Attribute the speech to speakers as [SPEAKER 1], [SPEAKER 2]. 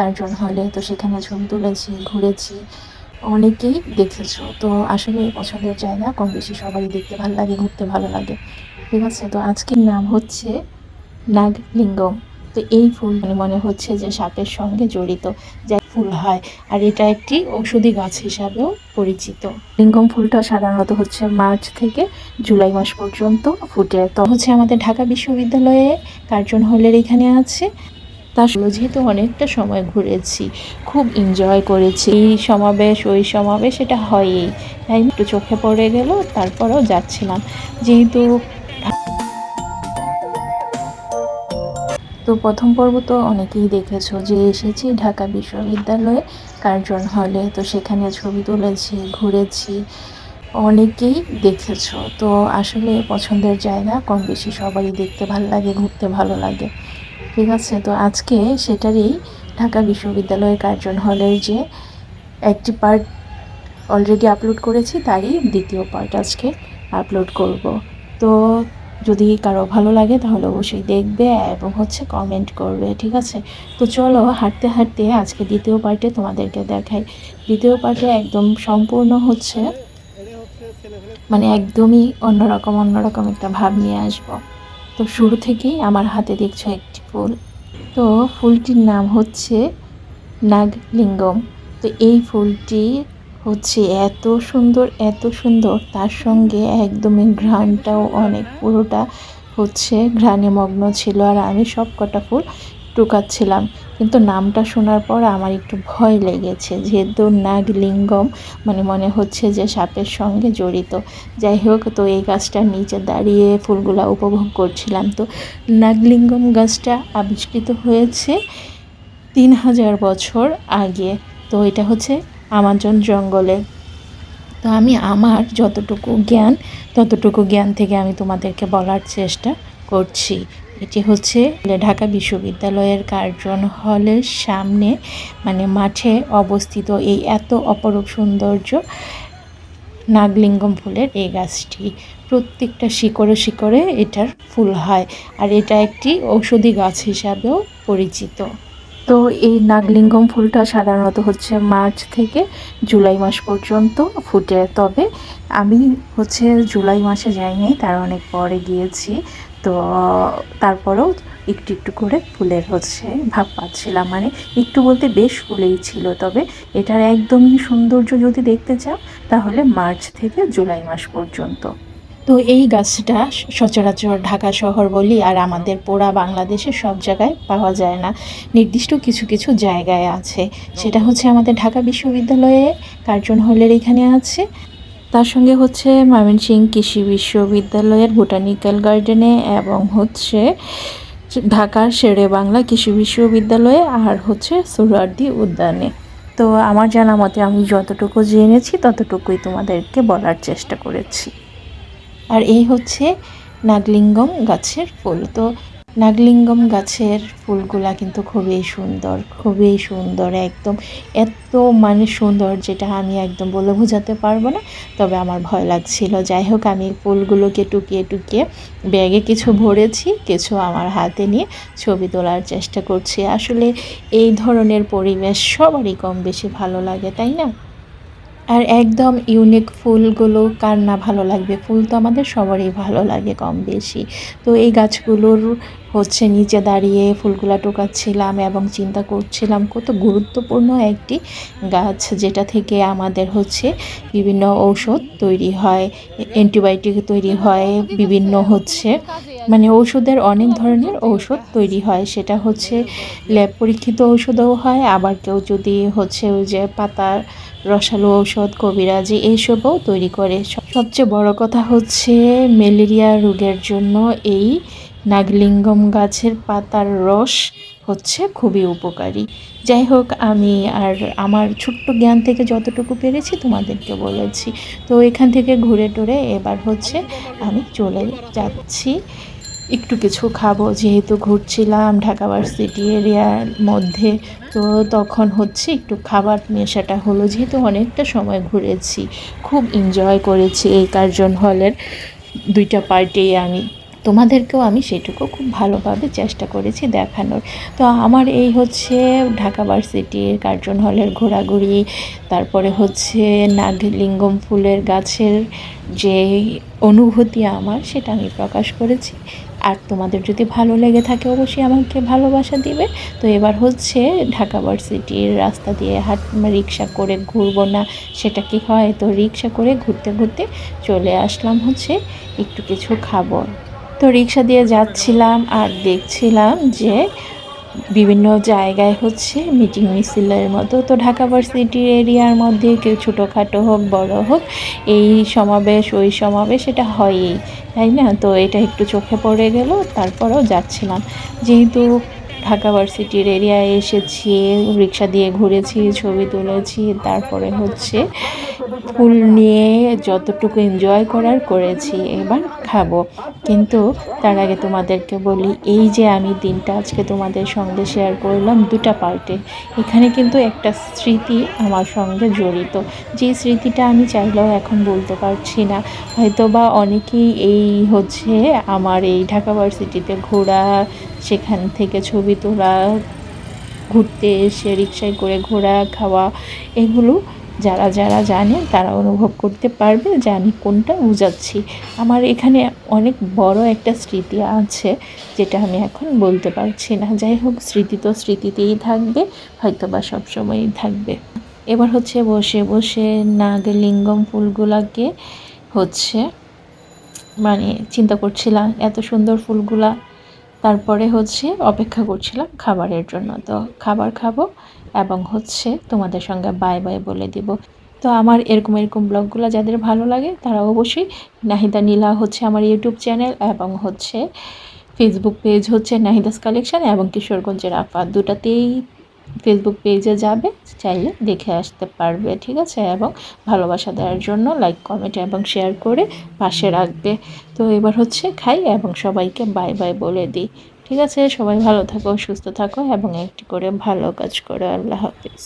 [SPEAKER 1] Curzon হলে তো সেখানে ছবি তুলেছি, ঘুরেছি, অনেকেই দেখেছ। তো আসলে পছন্দের জায়গা কম বেশি সবারই দেখতে ভালো লাগে, ঘুরতে ভালো লাগে। ঠিক আছে, তো আজকের নাম হচ্ছে নাগলিঙ্গম। তো এই ফুল মানে মনে হচ্ছে যে সাপের সঙ্গে জড়িত। যা ফুল হয়, আর এটা একটি ঔষধি গাছ হিসাবেও পরিচিত। লিঙ্গম ফুলটা সাধারণত হচ্ছে মার্চ থেকে জুলাই মাস পর্যন্ত ফুটে। তো হচ্ছে আমাদের ঢাকা বিশ্ববিদ্যালয়ে কার্জন হলের এখানে আছে। তা যেহেতু অনেকটা সময় ঘুরেছি, খুব এনজয় করেছি। এই সমাবেশ, ওই সমাবেশ এটা হয়ই। তাই একটু চোখে পড়ে গেল, তারপরেও যাচ্ছিলাম। যেহেতু তো প্রথম পর্ব তো অনেকেই দেখেছ যে এসেছি ঢাকা বিশ্ববিদ্যালয়ে কার্জন হলে। তো সেখানে ছবি তুলেছি, ঘুরেছি, অনেকেই দেখেছ। তো আসলে পছন্দের জায়গা, কম বেশি সবারই দেখতে ভালো লাগে, ঘুরতে ভালো লাগে। ঠিক আছে, তো আজকে সেটারই ঢাকা বিশ্ববিদ্যালয়ের কার্জন হলের যে একটি পার্ট অলরেডি আপলোড করেছি, তারই দ্বিতীয় পার্ট আজকে আপলোড করব। তো যদি কারও ভালো লাগে, তাহলে অবশ্যই দেখবে এবং হচ্ছে কমেন্ট করবে, ঠিক আছে? তো চলো, হাঁটতে হাঁটতে আজকে দ্বিতীয় পার্টে তোমাদেরকে দেখাই। দ্বিতীয় পার্টে একদম সম্পূর্ণ হচ্ছে মানে একদমই অন্যরকম অন্যরকম একটা ভাব নিয়ে আসব। তো শুরু থেকেই আমার হাতে দেখছ একটি ফুল। তো ফুলটির নাম হচ্ছে নাগলিঙ্গম। তো এই ফুলটি হচ্ছে এত সুন্দর এত সুন্দর। তার সঙ্গে একদমই ঘ্রাণটাও অনেক। পুরোটা হচ্ছে ঘ্রাণে মগ্ন ছিল আর আমি সব কটা ফুল টুকাচ্ছিলাম। কিন্তু নামটা শোনার পর আমার একটু ভয় লেগেছে। যেহেতু নাগলিঙ্গম মানে মনে হচ্ছে যে সাপের সঙ্গে জড়িত। যাই হোক, তো এই গাছটার নিচে দাঁড়িয়ে ফুলগুলা উপভোগ করছিলাম। তো নাগলিঙ্গম গাছটা আবিষ্কৃত হয়েছে তিন হাজার বছর আগে। তো এটা হচ্ছে আমাজন জঙ্গলে। তো আমি আমার যতটুকু জ্ঞান, ততটুকু জ্ঞান থেকে আমি তোমাদেরকে বলার চেষ্টা করছি। এটি হচ্ছে ঢাকা বিশ্ববিদ্যালয়ের কার্জন হলের সামনে মানে মাঠে অবস্থিত এই এত অপরূপ সৌন্দর্য নাগলিঙ্গম ফুলের এই গাছটি। প্রত্যেকটা শিকড়ে শিকড়ে এটার ফুল হয় আর এটা একটি ঔষধি গাছ হিসাবেও পরিচিত। তো এই নাগলিঙ্গম ফুলটা সাধারণত হচ্ছে মার্চ থেকে জুলাই মাস পর্যন্ত ফুটে। তবে আমি হচ্ছে জুলাই মাসে যাইনি, তার অনেক পরে গিয়েছি। তো তারপরেও একটু একটু করে ফুলের হচ্ছে ভাব পাচ্ছিলাম। মানে একটু বলতে বেশ ফুলেই ছিল, তবে এটার একদমই সৌন্দর্য যদি দেখতে চাও, তাহলে মার্চ থেকে জুলাই মাস পর্যন্ত। তো এই গাছটা সচরাচর ঢাকা শহর বলি, আর আমাদের পোড়া বাংলাদেশে সব জায়গায় পাওয়া যায় না। নির্দিষ্ট কিছু কিছু জায়গায় আছে। সেটা হচ্ছে আমাদের ঢাকা বিশ্ববিদ্যালয়ে কার্জন হলের এখানে আছে। তার সঙ্গে হচ্ছে ময়মনসিং কৃষি বিশ্ববিদ্যালয়ের বোটানিক্যাল গার্ডেনে এবং হচ্ছে ঢাকার শেরে বাংলা কৃষি বিশ্ববিদ্যালয়ে আর হচ্ছে সুরার্দি উদ্যানে। তো আমার জানা মতে আমি যতটুকু জেনেছি ততটুকুই তোমাদেরকে বলার চেষ্টা করেছি। আর এই হচ্ছে নাগলিঙ্গম গাছের ফুল। তো নাগলিঙ্গম গাছের ফুলগুলা কিন্তু খুবই সুন্দর খুবই সুন্দর, একদম এত মানে সুন্দর যেটা আমি একদম বলে বোঝাতে পারব না, তবে আমার ভয় লাগছিল। যাই হোক, আমি ফুলগুলোকে টুকিয়ে টুকিয়ে ব্যাগে কিছু ভরেছি, কিছু আমার হাতে নিয়ে ছবি তোলার চেষ্টা করছি। আসলে এই ধরনের পরিবেশ সবারই কম বেশি ভালো লাগে, তাই না? আর একদম ইউনিক ফুলগুলো কার না ভালো লাগবে? ফুল তো আমাদের সবারই ভালো লাগে কম বেশি। তো এই গাছগুলোর হচ্ছে নিচে দাঁড়িয়ে ফুলগুলা টোকাচ্ছিলাম এবং চিন্তা করছিলাম কত গুরুত্বপূর্ণ একটি গাছ যেটা থেকে আমাদের হচ্ছে বিভিন্ন ঔষধ তৈরি হয় অ্যান্টিবায়োটিক তৈরি হয়, বিভিন্ন হচ্ছে মানে ঔষধের অনেক ধরনের ঔষধ তৈরি হয়। সেটা হচ্ছে ল্যাব পরীক্ষিত ঔষধও হয়, আবার কেউ যদি হচ্ছে ওই যে পাতা রসালো ঔষধ, কবিরাজি এইসবও তৈরি করে। সবচেয়ে বড় কথা হচ্ছে ম্যালেরিয়া রোগের জন্য এই নাগলিঙ্গম গাছের পাতার রস হচ্ছে খুবই উপকারী। যাই হোক, আমি আর আমার ছোট্ট জ্ঞান থেকে যতটুকু পেরেছি তোমাদেরকে বলেছি। তো এখান থেকে ঘুরে টুরে এবার হচ্ছে আমি চলে যাচ্ছি। একটু কিছু খাব, যেহেতু ঘুরছিলাম ঢাকা ভার্সিটি এরিয়ার মধ্যে, তো তখন হচ্ছে একটু খাবার নেশাটা হলো, যেহেতু অনেকটা সময় ঘুরেছি, খুব এনজয় করেছি এই কার্জন হলের দুইটা পার্টি আমি। তোমাদেরকেও আমি সেটুকু খুব ভালোভাবে চেষ্টা করেছি দেখানোর। তো আমার এই হচ্ছে ঢাকা ভার্সিটির কার্জন হলের ঘোরাঘুরি, তারপরে হচ্ছে নাগলিঙ্গম ফুলের গাছের যে অনুভূতি আমার, সেটা আমি প্রকাশ করেছি। আর তোমাদের যদি ভালো লেগে থাকে, অবশ্যই আমাকে ভালোবাসা দিবে। তো এবার হচ্ছে ঢাকা ভার্সিটির রাস্তা দিয়ে হাট রিক্সা করে ঘুরবো না, সেটা কি হয়? তো রিক্সা করে ঘুরতে ঘুরতে চলে আসলাম হচ্ছে একটু কিছু খাব। তো রিক্সা দিয়ে যাচ্ছিলাম আর দেখছিলাম যে বিভিন্ন জায়গায় হচ্ছে মিটিং মিছিলের মতো। তো ঢাকা ভার্সিটি এরিয়ার মধ্যে কেউ ছোটোখাটো হোক, বড় হোক, এই সমাবেশ, ওই সমাবেশ এটা হয়ই, তাই না? তো এটা একটু চোখে পড়ে গেল, তারপরেও যাচ্ছিলাম। যেহেতু ঢাকা ভার্সিটির এরিয়ায় এসেছি, রিক্সা দিয়ে ঘুরেছি, ছবি তুলেছি, তারপরে হচ্ছে ফুল নিয়ে যতটুকু এনজয় করার করেছি, এবার খাব। কিন্তু তার আগে তোমাদেরকে বলি, এই যে আমি দিনটা আজকে তোমাদের সঙ্গে শেয়ার করলাম দুটা পার্টে এখানে কিন্তু একটা স্মৃতি আমার সঙ্গে জড়িত। যে স্মৃতিটা আমি চাইলেও এখন বলতে পারছি না। হয়তো বা অনেকেই এই হচ্ছে আমার এই ঢাকা ভার্সিটিতে ঘোরা, সেখান থেকে ছবি তোলা, ঘুরতে এসে রিক্সায় করে ঘোরা, খাওয়া, এগুলো যারা যারা জানে তারা অনুভব করতে পারবে যে আমি কোনটা বুঝাচ্ছি। আমার এখানে অনেক বড় একটা স্মৃতি আছে যেটা আমি এখন বলতে পারছি না। যাই হোক, স্মৃতি তো স্মৃতিতেই থাকবে হয়তো বা সবসময়ই থাকবে। এবার হচ্ছে বসে বসে নাগলিঙ্গম ফুলগুলাকে হচ্ছে মানে চিন্তা করছিলাম, এত সুন্দর ফুলগুলা তারপরে হচ্ছে অপেক্ষা করছিলাম খাবারের জন্য। তো খাবার খাব এবং হচ্ছে তোমাদের সঙ্গে বাই বাই বলে দিব। তো আমার এরকম এরকম ব্লগগুলো যাদের ভালো লাগে তারা অবশ্যই নাহিদা নীলা হচ্ছে আমার ইউটিউব চ্যানেল এবং হচ্ছে ফেসবুক পেজ হচ্ছে নাহিদাস কালেকশান এবং কিশোরগঞ্জের আফা। দুটাতেই ফেসবুক পেজে যাবে, চাইলে দেখে আসতে পারবে, ঠিক আছে? এবং ভালোবাসা দেওয়ার জন্য লাইক কমেন্ট এবং শেয়ার করে পাশে রাখবে। তো এবার হচ্ছে খাই এবং সবাইকে বাই বাই বলে দিই, ঠিক আছে? সবাই ভালো থাকো, সুস্থ থাকো এবং একটি করে ভালো কাজ করো। আল্লাহ হাফিজ।